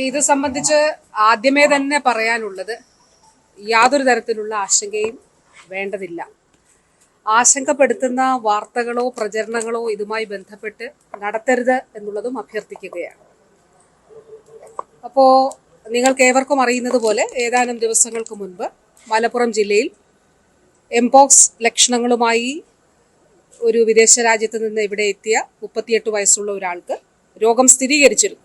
ഇത് സംബന്ധിച്ച് ആദ്യമേ തന്നെ പറയാനുള്ളത് യാതൊരു തരത്തിലുള്ള ആശങ്കയും വേണ്ടതില്ല. ആശങ്കപ്പെടുത്തുന്ന വാർത്തകളോ പ്രചരണങ്ങളോ ഇതുമായി ബന്ധപ്പെട്ട് നടത്തരുത് എന്നുള്ളതും അഭ്യർത്ഥിക്കുകയാണ്. അപ്പോൾ നിങ്ങൾക്ക് ഏവർക്കും അറിയുന്നത് പോലെ ഏതാനും ദിവസങ്ങൾക്ക് മുൻപ് മലപ്പുറം ജില്ലയിൽ എംപോക്സ് ലക്ഷണങ്ങളുമായി ഒരു വിദേശ രാജ്യത്ത് നിന്ന് ഇവിടെ എത്തിയ മുപ്പത്തിയെട്ട് വയസ്സുള്ള ഒരാൾക്ക് രോഗം സ്ഥിരീകരിച്ചിരുന്നു.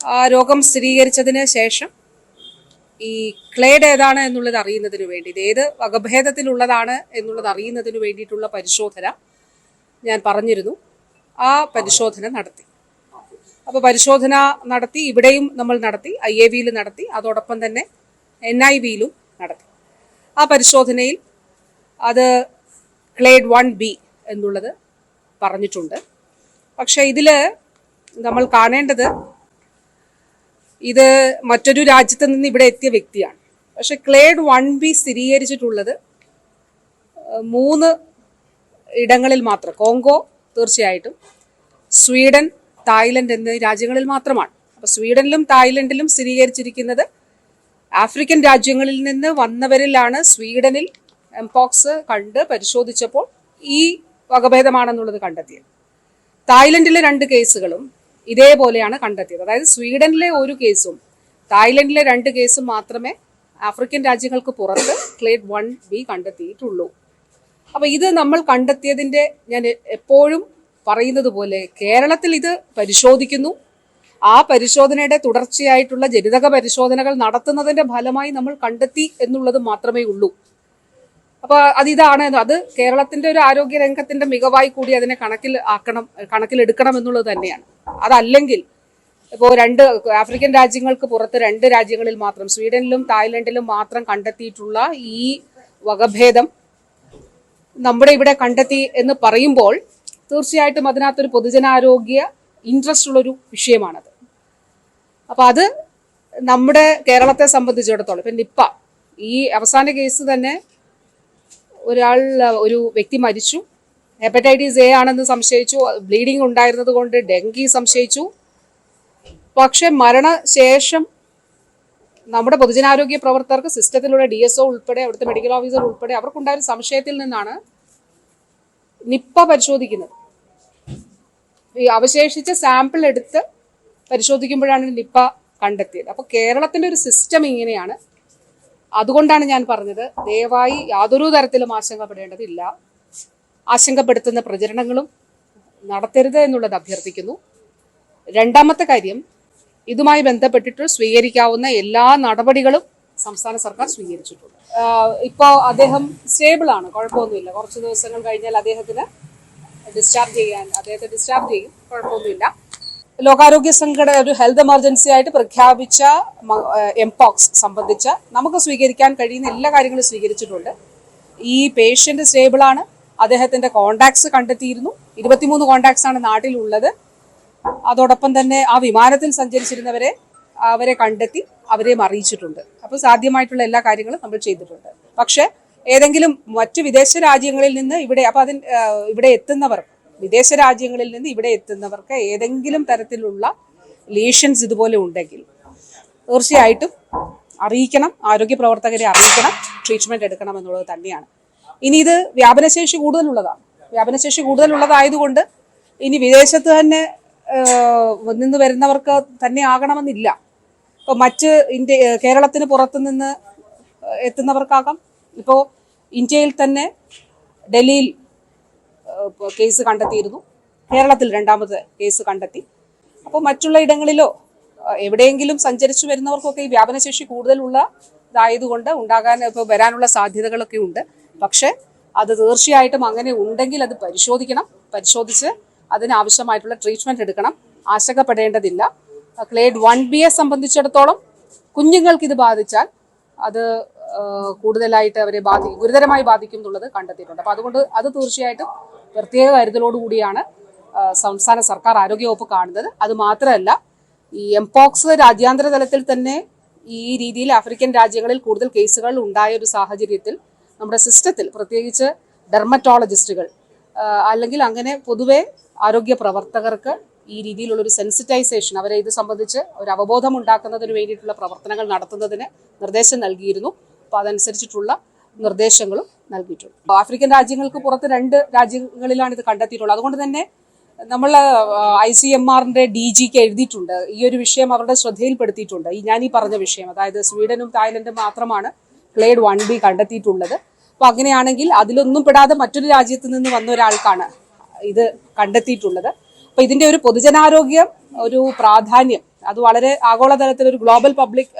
ആ രോഗം സ്ഥിരീകരിച്ചതിന് ശേഷം ഈ ക്ലേഡ് ഏതാണ് എന്നുള്ളത് അറിയുന്നതിന് വേണ്ടി ഇത് ഏത് വകഭേദത്തിലുള്ളതാണ് എന്നുള്ളത് അറിയുന്നതിന് വേണ്ടിയിട്ടുള്ള പരിശോധന ഞാൻ പറഞ്ഞിരുന്നു. ആ പരിശോധന നടത്തി. അപ്പോൾ പരിശോധന നടത്തി ഇവിടെയും നമ്മൾ നടത്തി ഐ എ വിയിൽ നടത്തി അതോടൊപ്പം തന്നെ എൻ ഐ വിയിലും നടത്തി. ആ പരിശോധനയിൽ അത് ക്ലേഡ് വൺ ബി എന്നുള്ളത് പറഞ്ഞിട്ടുണ്ട്. പക്ഷേ ഇതിൽ നമ്മൾ കാണേണ്ടത് ഇത് മറ്റൊരു രാജ്യത്ത് നിന്ന് ഇവിടെ എത്തിയ വ്യക്തിയാണ്. പക്ഷെ ക്ലേഡ് വൺ ബി സ്ഥിരീകരിച്ചിട്ടുള്ളത് മൂന്ന് ഇടങ്ങളിൽ മാത്രം. കോങ്കോ തീർച്ചയായിട്ടും സ്വീഡൻ തായ്ലൻഡ് എന്നീ രാജ്യങ്ങളിൽ മാത്രമാണ്. അപ്പോൾ സ്വീഡനിലും തായ്ലൻഡിലും സ്ഥിരീകരിച്ചിരിക്കുന്നത് ആഫ്രിക്കൻ രാജ്യങ്ങളിൽ നിന്ന് വന്നവരിലാണ് സ്വീഡനിൽ എംപോക്സ് കണ്ട് പരിശോധിച്ചപ്പോൾ ഈ വകഭേദമാണെന്നുള്ളത് കണ്ടെത്തിയത്. തായ്ലൻഡിലെ രണ്ട് കേസുകളും ഇതേപോലെയാണ് കണ്ടെത്തിയത്. അതായത് സ്വീഡനിലെ ഒരു കേസും തായ്ലൻഡിലെ രണ്ട് കേസും മാത്രമേ ആഫ്രിക്കൻ രാജ്യങ്ങൾക്ക് പുറത്ത് ക്ലേഡ് വൺ ബി കണ്ടെത്തിയിട്ടുള്ളൂ. അപ്പോൾ ഇത് നമ്മൾ കണ്ടെത്തിയതിന്റെ ഞാൻ എപ്പോഴും പറയുന്നത് പോലെ കേരളത്തിൽ ഇത് പരിശോധിക്കുന്നു. ആ പരിശോധനയുടെ തുടർച്ചയായിട്ടുള്ള ജനിതക പരിശോധനകൾ നടത്തുന്നതിന്റെ ഫലമായി നമ്മൾ കണ്ടെത്തി എന്നുള്ളത് മാത്രമേ ഉള്ളൂ. അപ്പൊ അത് ഇതാണ്. അത് കേരളത്തിന്റെ ഒരു ആരോഗ്യ രംഗത്തിന്റെ മികവായി കൂടി അതിനെ കണക്കിൽ ആക്കണം കണക്കിലെടുക്കണം എന്നുള്ളത് തന്നെയാണ്. അതല്ലെങ്കിൽ ഇപ്പോൾ രണ്ട് ആഫ്രിക്കൻ രാജ്യങ്ങൾക്ക് പുറത്ത് രണ്ട് രാജ്യങ്ങളിൽ മാത്രം സ്വീഡനിലും തായ്ലൻഡിലും മാത്രം കണ്ടെത്തിയിട്ടുള്ള ഈ വകഭേദം നമ്മുടെ ഇവിടെ കണ്ടെത്തി എന്ന് പറയുമ്പോൾ തീർച്ചയായിട്ടും അതിനകത്തൊരു പൊതുജനാരോഗ്യ ഇൻട്രസ്റ്റ് ഉള്ളൊരു വിഷയമാണത്. അപ്പോൾ അത് നമ്മുടെ കേരളത്തെ സംബന്ധിച്ചിടത്തോളം ഇപ്പൊ നിപ്പ ഈ അവസാന കേസ് തന്നെ ഒരാൾ ഒരു വ്യക്തി മരിച്ചു. ഹെപ്പറ്റൈറ്റിസ് എ ആണെന്ന് സംശയിച്ചു. ബ്ലീഡിംഗ് ഉണ്ടായിരുന്നത് കൊണ്ട് ഡെങ്കി സംശയിച്ചു. പക്ഷെ മരണശേഷം നമ്മുടെ പൊതുജനാരോഗ്യ പ്രവർത്തകർക്ക് സിസ്റ്റത്തിലുള്ള ഡി എസ് ഒ ഉൾപ്പെടെ അവിടുത്തെ മെഡിക്കൽ ഓഫീസർ ഉൾപ്പെടെ അവർക്കുണ്ടായ സംശയത്തിൽ നിന്നാണ് നിപ്പ പരിശോധിക്കുന്നത്. ഈ അവശേഷിച്ച സാമ്പിൾ എടുത്ത് പരിശോധിക്കുമ്പോഴാണ് നിപ്പ കണ്ടെത്തിയത്. അപ്പോൾ കേരളത്തിന്റെ ഒരു സിസ്റ്റം ഇങ്ങനെയാണ്. അതുകൊണ്ടാണ് ഞാൻ പറഞ്ഞത് ദയവായി യാതൊരു തരത്തിലും ആശങ്കപ്പെടേണ്ടതില്ല. ആശങ്കപ്പെടുത്തുന്ന പ്രചരണങ്ങളും നടത്തരുത് എന്നുള്ളത് അഭ്യർത്ഥിക്കുന്നു. രണ്ടാമത്തെ കാര്യം ഇതുമായി ബന്ധപ്പെട്ടിട്ട് സ്വീകരിക്കാവുന്ന എല്ലാ നടപടികളും സംസ്ഥാന സർക്കാർ സ്വീകരിച്ചിട്ടുണ്ട്. ഇപ്പോൾ അദ്ദേഹം സ്റ്റേബിൾ ആണ് കുഴപ്പമൊന്നുമില്ല. കുറച്ച് ദിവസങ്ങൾ കഴിഞ്ഞാൽ അദ്ദേഹത്തിന് ഡിസ്ചാർജ് ചെയ്യാൻ അദ്ദേഹത്തെ ഡിസ്ചാർജ് ചെയ്യും കുഴപ്പമൊന്നുമില്ല. ലോകാരോഗ്യ സംഘടന ഒരു ഹെൽത്ത് എമർജൻസി ആയിട്ട് പ്രഖ്യാപിച്ച എംപോക്സ് സംബന്ധിച്ച നമുക്ക് സ്വീകരിക്കാൻ കഴിയുന്ന എല്ലാ കാര്യങ്ങളും സ്വീകരിച്ചിട്ടുണ്ട്. ഈ പേഷ്യന്റ് സ്റ്റേബിൾ ആണ്. അദ്ദേഹത്തിന്റെ കോണ്ടാക്ട്സ് കണ്ടെത്തിയിരുന്നു. ഇരുപത്തിമൂന്ന് കോണ്ടാക്ട്സ് ആണ് നാട്ടിലുള്ളത്. അതോടൊപ്പം തന്നെ ആ വിമാനത്തിൽ സഞ്ചരിച്ചിരുന്നവരെ അവരെ കണ്ടെത്തി അവരെയും അറിയിച്ചിട്ടുണ്ട്. അപ്പോൾ സാധ്യമായിട്ടുള്ള എല്ലാ കാര്യങ്ങളും നമ്മൾ ചെയ്തിട്ടുണ്ട്. പക്ഷേ ഏതെങ്കിലും മറ്റു വിദേശ രാജ്യങ്ങളിൽ നിന്ന് ഇവിടെ അപ്പോൾ അതിന് ഇവിടെ എത്തുന്നവർ വിദേശ രാജ്യങ്ങളിൽ നിന്ന് ഇവിടെ എത്തുന്നവർക്ക് ഏതെങ്കിലും തരത്തിലുള്ള ലീഷൻസ് ഇതുപോലെ ഉണ്ടെങ്കിൽ തീർച്ചയായിട്ടും അറിയിക്കണം ആരോഗ്യ പ്രവർത്തകരെ അറിയിക്കണം ട്രീറ്റ്മെന്റ് എടുക്കണം എന്നുള്ളത് തന്നെയാണ്. ഇനി ഇത് വ്യാപനശേഷി കൂടുതലുള്ളതാണ്. വ്യാപനശേഷി കൂടുതലുള്ളതായതുകൊണ്ട് ഇനി വിദേശത്ത് തന്നെ നിന്ന് വരുന്നവർക്ക് തന്നെ ആകണമെന്നില്ല. ഇപ്പോൾ മറ്റ് ഇന്ത്യ കേരളത്തിന് പുറത്ത് നിന്ന് എത്തുന്നവർക്കാകാം. ഇപ്പോൾ ഇന്ത്യയിൽ തന്നെ ഡൽഹിയിൽ കേസ് കണ്ടെത്തിയിരുന്നു. കേരളത്തിൽ രണ്ടാമത് കേസ് കണ്ടെത്തി. അപ്പോൾ മറ്റുള്ള ഇടങ്ങളിലോ എവിടെയെങ്കിലും സഞ്ചരിച്ചു വരുന്നവർക്കൊക്കെ ഈ വ്യാപനശേഷി കൂടുതലുള്ള ഇതായതുകൊണ്ട് ഉണ്ടാകാൻ ഇപ്പോൾ വരാനുള്ള സാധ്യതകളൊക്കെ ഉണ്ട്. പക്ഷേ അത് തീർച്ചയായിട്ടും അങ്ങനെ ഉണ്ടെങ്കിൽ അത് പരിശോധിക്കണം. പരിശോധിച്ച് അതിനാവശ്യമായിട്ടുള്ള ട്രീറ്റ്മെന്റ് എടുക്കണം. ആശങ്കപ്പെടേണ്ടതില്ല. ക്ലേഡ് വൺ ബിയെ സംബന്ധിച്ചിടത്തോളം കുഞ്ഞുങ്ങൾക്ക് ഇത് ബാധിച്ചാൽ അത് കൂടുതലായിട്ട് അവരെ ബാധിക്കും ഗുരുതരമായി ബാധിക്കും എന്നുള്ളത് കണ്ടെത്തിയിട്ടുണ്ട്. അപ്പോൾ അതുകൊണ്ട് അത് തീർച്ചയായിട്ടും പ്രത്യേക കരുതലോടുകൂടിയാണ് കൂടിയാണ് സംസ്ഥാന സർക്കാർ ആരോഗ്യവകുപ്പ് കാണുന്നത്. അത് മാത്രമല്ല ഈ എംപോക്സ് രാജ്യാന്തര തലത്തിൽ തന്നെ ഈ രീതിയിൽ ആഫ്രിക്കൻ രാജ്യങ്ങളിൽ കൂടുതൽ കേസുകൾ ഉണ്ടായ ഒരു സാഹചര്യത്തിൽ നമ്മുടെ സിസ്റ്റത്തിൽ പ്രത്യേകിച്ച് ഡെർമറ്റോളജിസ്റ്റുകൾ അല്ലെങ്കിൽ അങ്ങനെ പൊതുവെ ആരോഗ്യ പ്രവർത്തകർക്ക് ഈ രീതിയിലുള്ള ഒരു സെൻസിറ്റൈസേഷൻ അവരെ ഇത് സംബന്ധിച്ച് ഒരു അവബോധം ഉണ്ടാക്കുന്നതിന് വേണ്ടിയിട്ടുള്ള പ്രവർത്തനങ്ങൾ നടത്തുന്നതിന് നിർദ്ദേശം നൽകിയിരുന്നു. അപ്പോൾ അതനുസരിച്ചിട്ടുള്ള നിർദ്ദേശങ്ങളും നൽകിയിട്ടുണ്ട്. ആഫ്രിക്കൻ രാജ്യങ്ങൾക്ക് പുറത്ത് രണ്ട് രാജ്യങ്ങളിലാണ് ഇത് കണ്ടെത്തിയിട്ടുള്ളത്. അതുകൊണ്ട് തന്നെ നമ്മൾ ഐ സി എം ആറിന്റെ ഡി ജിക്ക് എഴുതിയിട്ടുണ്ട്. ഈ ഒരു വിഷയം അവരുടെ ശ്രദ്ധയിൽപ്പെടുത്തിയിട്ടുണ്ട്. ഈ ഞാൻ ഈ പറഞ്ഞ വിഷയം അതായത് സ്വീഡനും തായ്ലൻഡും മാത്രമാണ് ക്ലേഡ് വൺ ബി കണ്ടെത്തിയിട്ടുള്ളത്. അപ്പൊ അങ്ങനെയാണെങ്കിൽ അതിലൊന്നും പെടാതെ മറ്റൊരു രാജ്യത്ത് നിന്ന് വന്ന ഒരാൾക്കാണ് ഇത് കണ്ടെത്തിയിട്ടുള്ളത്. അപ്പൊ ഇതിന്റെ ഒരു പൊതുജനാരോഗ്യം ഒരു പ്രാധാന്യം അത് വളരെ ആഗോളതലത്തിൽ ഒരു ഗ്ലോബൽ പബ്ലിക്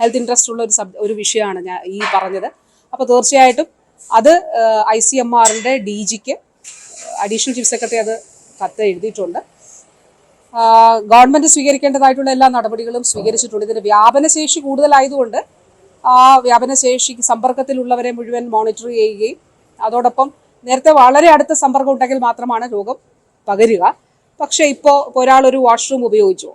ഹെൽത്ത് ഇൻട്രസ്റ്റ് ഉള്ള ഒരു ഒരു വിഷയമാണ് ഞാൻ ഈ പറഞ്ഞത്. അപ്പോൾ തീർച്ചയായിട്ടും അത് ഐ സി എം ആറിന്റെ ഡി ജിക്ക് അഡീഷണൽ ചീഫ് സെക്രട്ടറി അത് കത്ത് എഴുതിയിട്ടുണ്ട്. ഗവൺമെന്റ് സ്വീകരിക്കേണ്ടതായിട്ടുള്ള എല്ലാ നടപടികളും സ്വീകരിച്ചിട്ടുണ്ട്. ഇതിന് വ്യാപനശേഷി കൂടുതലായതുകൊണ്ട് ആ വ്യാപനശേഷിക്ക് സമ്പർക്കത്തിലുള്ളവരെ മുഴുവൻ മോണിറ്റർ ചെയ്യുകയും അതോടൊപ്പം നേരത്തെ വളരെ അടുത്ത സമ്പർക്കം ഉണ്ടെങ്കിൽ മാത്രമാണ് രോഗം പകരുക. പക്ഷേ ഇപ്പോൾ ഒരാൾ ഒരു വാഷ്റൂം ഉപയോഗിച്ചു?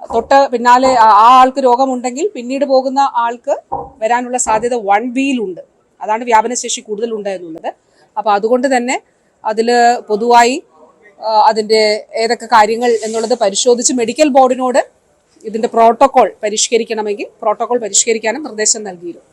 തൊട്ട് പിന്നാലെ ആ ആൾക്ക് രോഗമുണ്ടെങ്കിൽ പിന്നീട് പോകുന്ന ആൾക്ക് വരാനുള്ള സാധ്യത വൺ ബിയിലുണ്ട് അതാണ് വ്യാപനശേഷി കൂടുതലുണ്ട് എന്നുള്ളത്. അപ്പോൾ അതുകൊണ്ട് തന്നെ അതിൽ പൊതുവായി അതിന്റെ ഏതൊക്കെ കാര്യങ്ങൾ എന്നുള്ളത് പരിശോധിച്ച് മെഡിക്കൽ ബോർഡിനോട് ഇതിന്റെ പ്രോട്ടോകോൾ പരിഷ്കരിക്കണമെങ്കിൽ പ്രോട്ടോകോൾ പരിഷ്കരിക്കാനും നിർദ്ദേശം നൽകിയിരുന്നു.